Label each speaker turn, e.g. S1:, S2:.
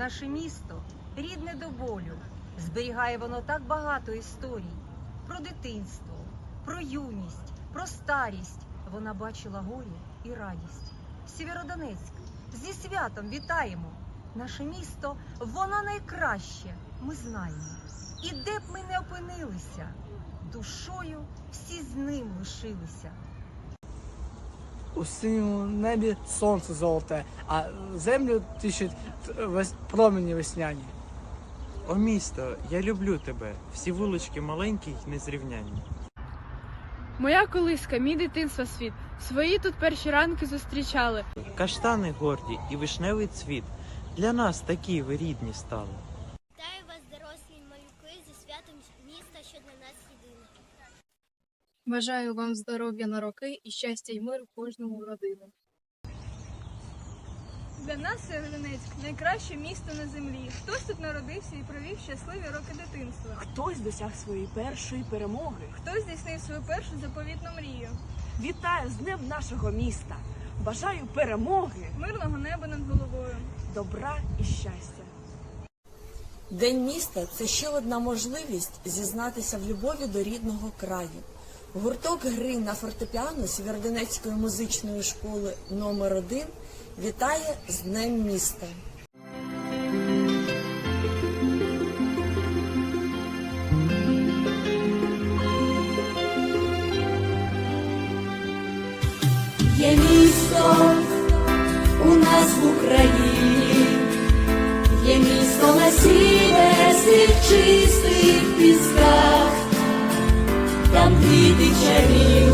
S1: Наше місто рідне до болю. Зберігає воно так багато історій про дитинство, про юність, про старість. Вона бачила горі і радість. Сєвєродонецьк, зі святом вітаємо! Наше місто, воно найкраще, ми знаємо. І де б ми не опинилися, душою всі з ним лишилися.
S2: У синьому небі сонце золоте, а землю тишить вес- промені весняні.
S3: О місто, я люблю тебе. Всі вулички маленькі й незрівняні.
S4: Моя колиска, мій дитинства світ. Свої тут перші ранки зустрічали.
S3: Каштани горді і вишневий цвіт. Для нас такі ви рідні стали.
S5: Вітаю вас, дорослі малюки, зі святом міста, що для нас єдине.
S6: Бажаю вам здоров'я на роки і щастя й мир кожному родину.
S4: Для нас Сєвєродонецьк – найкраще місто на землі. Хтось тут народився і провів щасливі роки дитинства.
S7: Хтось досяг своєї першої перемоги.
S4: Хтось здійснив свою першу заповітну мрію.
S7: Вітаю з Днем нашого міста! Бажаю перемоги,
S4: Мирного неба над головою.
S7: добра і щастя.
S8: День міста це ще одна можливість зізнатися в любові до рідного краю. Гурток гри на фортепіано Сєвєродонецької музичної школи номер 1 вітає з Днем міста.
S9: Є місто у нас в Україні, є місто на сінесих жовтаві